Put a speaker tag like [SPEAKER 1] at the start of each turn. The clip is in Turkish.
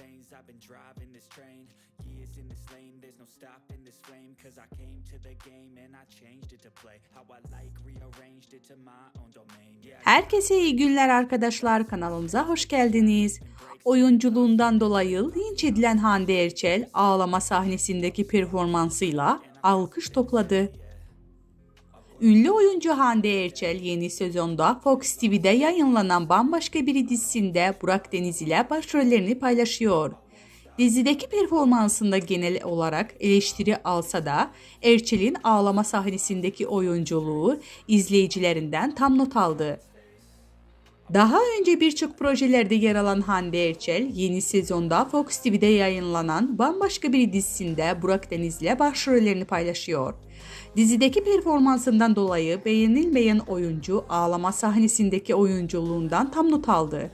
[SPEAKER 1] veins. I've been driving this train. Years in this lane, there's no stopping this flame. Cause I came to the game and I changed it to play. How I like, rearranged it to my own domain.
[SPEAKER 2] Herkese iyi günler arkadaşlar kanalımıza hoş geldiniz. Oyunculuğundan dolayı linç edilen Hande Erçel ağlama sahnesindeki performansıyla alkış topladı. Ünlü oyuncu Hande Erçel yeni sezonda Fox TV'de yayınlanan Bambaşka Biri dizisinde Burak Deniz ile başrollerini paylaşıyor. Dizideki performansında genel olarak eleştiri alsa da Erçel'in ağlama sahnesindeki oyunculuğu izleyicilerinden tam not aldı. Daha önce birçok projelerde yer alan Hande Erçel, yeni sezonda Fox TV'de yayınlanan Bambaşka Bir dizisinde Burak Deniz'le başrollerini paylaşıyor. Dizideki performansından dolayı beğenilmeyen oyuncu ağlama sahnesindeki oyunculuğundan tam not aldı.